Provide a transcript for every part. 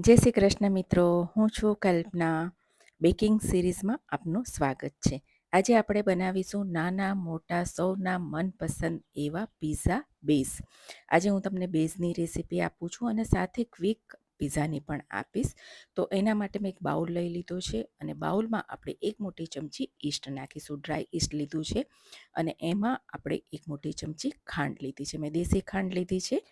જય શ્રી કૃષ્ણ મિત્રો, હું છું કલ્પના. બેકિંગ સિરીઝમાં આપનું સ્વાગત છે. આજે આપણે બનાવીશું નાના, મોટા, સૌના મનપસંદ એવા પીઝા બેઝ આજે હું તમને બેઝની રેસીપી આપું છું અને સાથે ક્વિક પીઝાની પણ આપીશ. તો એના માટે મેં એક બાઉલ લઈ લીધો છે અને બાઉલમાં આપણે એક મોટી ચમચી ઈસ્ટ નાખીશું ડ્રાય ઈસ્ટ લીધું છે. અને એમાં આપણે એક મોટી ચમચી ખાંડ લીધી છે. મેં દેશી ખાંડ લીધી છે.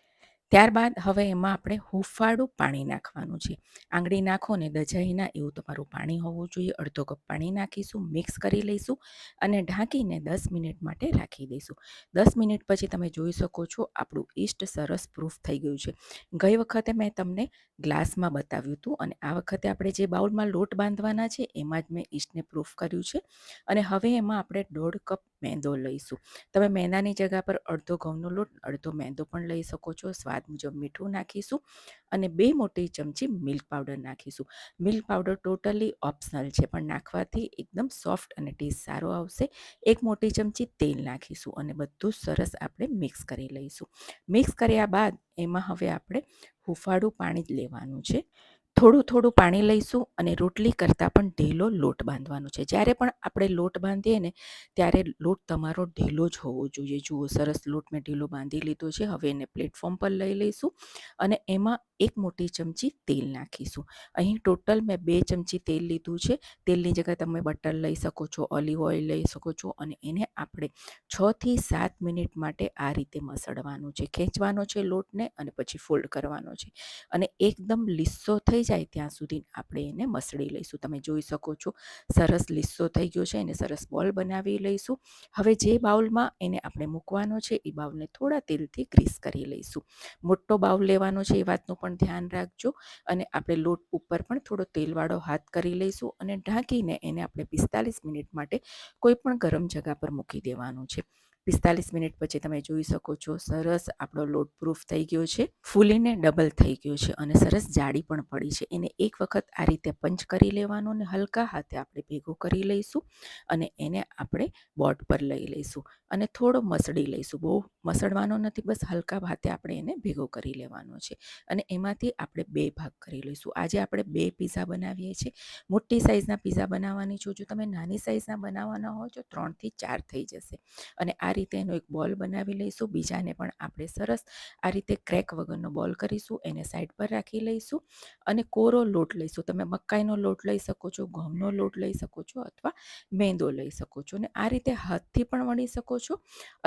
ત્યારબાદ હવે એમાં આપણે હૂંફાળું પાણી નાખવાનું છે. આંગળી નાખો ને દજાઈ એવું તમારું પાણી હોવું જોઈએ. અડધો કપ પાણી નાખીશું, મિક્સ કરી લઈશું અને ઢાંકીને દસ મિનિટ માટે રાખી દઈશું. દસ મિનિટ પછી તમે જોઈ શકો છો આપણું ઈસ્ટ સરસ પ્રૂફ થઈ ગયું છે. ગઈ વખતે મેં તમને ગ્લાસમાં બતાવ્યું હતું અને આ વખતે આપણે જે બાઉલમાં લોટ બાંધવાના છે એમાં જ મેં ઈસ્ટને પ્રૂફ કર્યું છે. અને હવે એમાં આપણે દોઢ કપ મેંદો લઈશું. તમે મેંદાની જગ્યા પર અડધો ઘઉંનો લોટ, અડધો મેંદો પણ લઈ શકો છો. સ્વાદ મુજબ મીઠું નાખીશું અને બે મોટી ચમચી મિલ્ક પાવડર નાખીશું. મિલ્ક પાવડર ટોટલી ઓપ્શનલ છે, પણ નાખવાથી એકદમ સોફ્ટ અને ટેસ્ટ સારો આવશે. એક મોટી ચમચી તેલ નાખીશું અને બધું સરસ આપણે મિક્સ કરી લઈશું. મિક્સ કર્યા બાદ એમાં હવે આપણે હુફાળું પાણી જ લેવાનું છે. થોડું થોડું પાણી લઈશું અને રોટલી કરતાં પણ ઢીલો લોટ બાંધવાનો છે. જ્યારે પણ આપણે લોટ બાંધીએ ને, ત્યારે લોટ તમારો ઢીલો જ હોવો જોઈએ. જુઓ, સરસ લોટ મેં ઢીલો બાંધી લીધો છે. હવે એને પ્લેટફોર્મ પર લઈ લઈશું અને એમાં એક મોટી ચમચી તેલ નાખીશું. અહીં ટોટલ મેં બે ચમચી તેલ લીધું છે. તેલની જગ્યાએ તમે બટર લઈ શકો છો ઓલિવ ઓઇલ લઈ શકો છો અને એને આપણે છથી સાત મિનિટ માટે આ રીતે મસળવાનું છે. ખેંચવાનો છે લોટને અને પછી ફોલ્ડ કરવાનો છે. અને એકદમ લીસ્સો થઈ જાય ત્યાં સુધી આપણે એને મસળી લઈશું. તમે જોઈ શકો છો, સરસ લીસ્સો થઈ ગયો છે, એને સરસ બોલ બનાવી લઈશું. હવે જે બાઉલમાં એને આપણે મૂકવાનો છે, એ બાઉલને થોડા તેલથી ગ્રીસ કરી લઈશું. મોટો બાઉલ લેવાનો છે, એ વાતનું પણ ધ્યાન રાખજો. અને આપણે લોટ ઉપર પણ થોડો તેલવાળો હાથ કરી લઈશું અને ઢાંકીને એને આપણે પિસ્તાલીસ મિનિટ માટે કોઈ પણ ગરમ જગા પર મૂકી દેવાનું છે. પિસ્તાલીસ મિનિટ પછી તમે જોઈ શકો છો, સરસ આપણો લોટ પ્રૂફ થઈ ગયો છે. ફૂલીને ડબલ થઈ ગયો છે અને સરસ જાડી પણ પડી છે. એને એક વખત આ રીતે પંચ કરી લેવાનો અને હલકા હાથે આપણે ભેગો કરી લઈશું અને એને આપણે બોર્ડ પર લઈ લઈશું અને થોડો મસળી લઈશું. બહુ મસળવાનો નથી, બસ હલકા હાથે આપણે એને ભેગો કરી લેવાનો છે અને એમાંથી આપણે બે ભાગ કરી લઈશું. આજે આપણે બે પીઝા બનાવીએ છીએ. મોટી સાઇઝના પીઝા બનાવવાની છો. જો તમે નાની સાઇઝના બનાવવાના હો તો ત્રણથી ચાર થઈ જશે અને આ રીતે એનો એક બોલ બનાવી લઈશું, બીજાને પણ આપણે સરસ આ રીતે ક્રેક વગરનો બોલ કરીશું, એને સાઈડ પર રાખી લઈશું અને કોરો લોટ લઈશું. તમે મકાઈનો લોટ લઈ શકો છો, ઘઉંનો લોટ લઈ શકો છો અથવા મેંદો લઈ શકો છો અને આ રીતે હાથથી પણ વણી શકો છો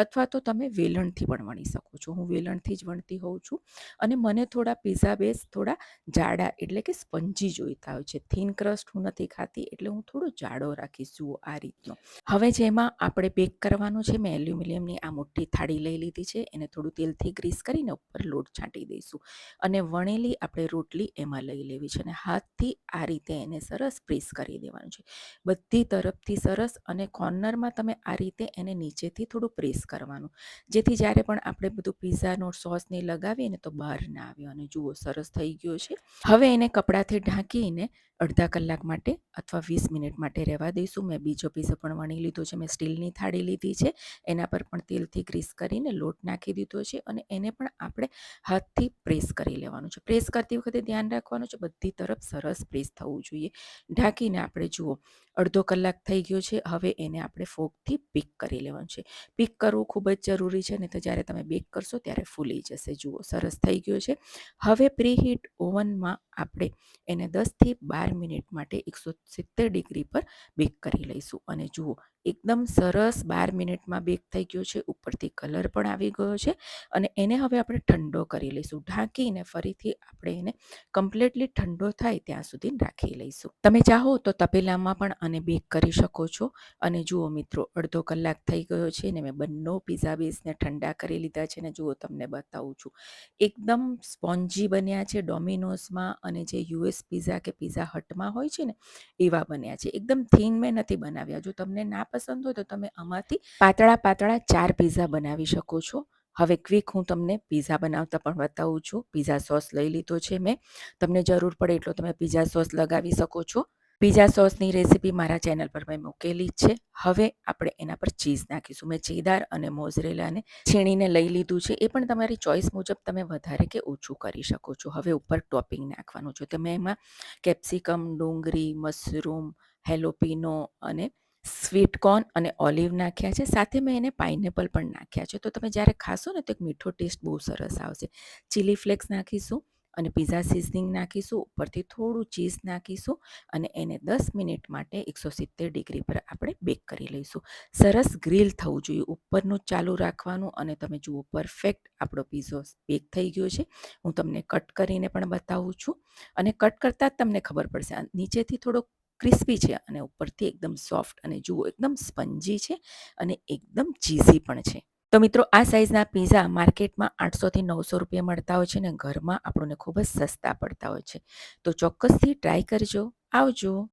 અથવા તો તમે વેલણથી પણ વણી શકો છો. હું વેલણથી જ વણતી હોઉં છું અને મને થોડા પીઝા બેઝ, થોડા જાડા એટલે કે સ્પંજી જોઈતા હોય છે. થીન ક્રસ્ટ હું નથી ખાતી એટલે હું થોડો જાડો રાખીશ જુઓ આ રીતનો. હવે જેમાં આપણે બેક કરવાનું છે મેં એલ્યુમિનિયમની આ મોટી થાળી લઈ લીધી છે, એને થોડું તેલથી ગ્રીસ કરીને ઉપર લોટ છાંટી દઈશું. અને વણેલી આપણે રોટલી એમાં લઈ લેવી છે અને હાથથી આ રીતે એને સરસ પ્રેસ કરી દેવાનું છે. બધી તરફથી સરસ અને કોર્નરમાં તમે આ રીતે એને નીચેથી થોડું પ્રેસ કરવાનું. જેથી જ્યારે પણ આપણે બધું પીઝાનો સોસને લગાવીએ ને તો બહાર ના આવ્યો અને જુઓ સરસ થઈ ગયો છે. હવે એને કપડાથી ઢાંકીને અડધા કલાક માટે અથવા વીસ મિનિટ માટે રહેવા દઈશું. મેં બીજો પીઝો પણ વણી લીધો છે, મેં સ્ટીલની થાળી લીધી છે. એના પર પણ તેલથી ગ્રીસ કરીને લોટ નાખી દીધો છે અને એને પણ આપણે હાથથી પ્રેસ કરી લેવાનું છે. પ્રેસ કરતી વખતે ધ્યાન રાખવાનું છે, બધી તરફ સરસ પ્રેસ થવું જોઈએ. ઢાંકીને આપણે જુઓ અડધો કલાક થઈ ગયો છે, હવે એને આપણે ફોકથી પીક કરી લેવાનું છે. પીક કરવું ખૂબ જ જરૂરી છે ને તો જ્યારે તમે બેક કરશો ત્યારે ફૂલી જશે. જુઓ, સરસ થઈ ગયો છે. હવે પ્રીહીટ ઓવનમાં આપણે એને દસથી બાર મિનિટ માટે એકસો સિત્તેર ડિગ્રી પર બેક કરી લઈશું. અને જુઓ, એકદમ સરસ બાર મિનિટમાં બેક થઈ ગયો છે. ઉપરથી કલર પણ આવી ગયો છે. અને એને હવે આપણે ઠંડો કરી લઈશું. ઢાંકીને ફરીથી આપણે એને કમ્પ્લીટલી ઠંડો થાય ત્યાં સુધી રાખી લઈશું. તમે ચાહો તો તપેલામાં પણ આને બેક કરી શકો છો. અને જુઓ મિત્રો, અડધો કલાક થઈ ગયો છે ને મેં બંને પીઝા બેઝને ઠંડા કરી લીધા છે ને જુઓ તમને બતાવું છું. એકદમ સ્પોન્જી બન્યા છે ડોમિનોઝમાં અને જે યુએસ પીઝા કે પીઝા હટમાં હોય છે ને, એવા બન્યા છે. એકદમ થીન મેં નથી બનાવ્યા. જો તમને ના પસંદ હોય તો તમે આમાંથી પાતળા પાતળા ચાર પીઝા બનાવી શકો છો. હવે ક્વિક હું તમને પીઝા બનાવતા પણ બતાવું છું. પીઝા સોસ લઈ લીધો છે મેં. તમને જરૂર પડે એટલો તમે પીઝા સોસ લગાવી શકો છો. પીઝા સોસની રેસીપી મારા ચેનલ પર મેં મૂકેલી છે. હવે આપણે એના પર ચીઝ નાખીશું. મેં ચેદાર અને મોઝરેલાને છીણીને લઈ લીધું છે. એ પણ તમારી ચોઈસ મુજબ તમે વધારે કે ઓછું કરી શકો છો. હવે ઉપર ટોપિંગ નાખવાનું છે. તો મેં એમાં કેપ્સિકમ, ડુંગળી, મશરૂમ, હેલોપીનો અને સ્વીટ કોર્ન અને ઓલિવ નાખ્યા છે. સાથે મેં એને પાઇનેપલ પણ નાખ્યા છે. તો તમે જ્યારે ખાશો ને તો એક મીઠો ટેસ્ટ બહુ સરસ આવશે. ચીલી ફ્લેક્સ નાખીશું. અને પીઝા સિઝનિંગ નાખીશું, ઉપરથી થોડું ચીઝ નાખીશું અને એને દસ મિનિટ માટે એકસો સિત્તેર ડિગ્રી પર આપણે બેક કરી લઈશું. સરસ ગ્રીલ થવું જોઈએ, ઉપરનું ચાલુ રાખવાનું અને તમે જુઓ પરફેક્ટ આપણો પીઝો બેક થઈ ગયો છે. હું તમને કટ કરીને પણ બતાવું છું અને કટ કરતાં જ તમને ખબર પડશે નીચેથી થોડો ક્રિસ્પી છે અને ઉપરથી એકદમ સોફ્ટ અને જુઓ એકદમ સ્પંજી છે અને એકદમ ચીઝી પણ છે. તો મિત્રો, આ સાઇઝના પીઝા માર્કેટમાં આઠસોથી નવસો રૂપિયા મળતા હોય છે ને ઘરમાં આપણને ખૂબ જ સસ્તા પડતા હોય છે. તો ચોક્કસથી ટ્રાય કરજો. આવજો.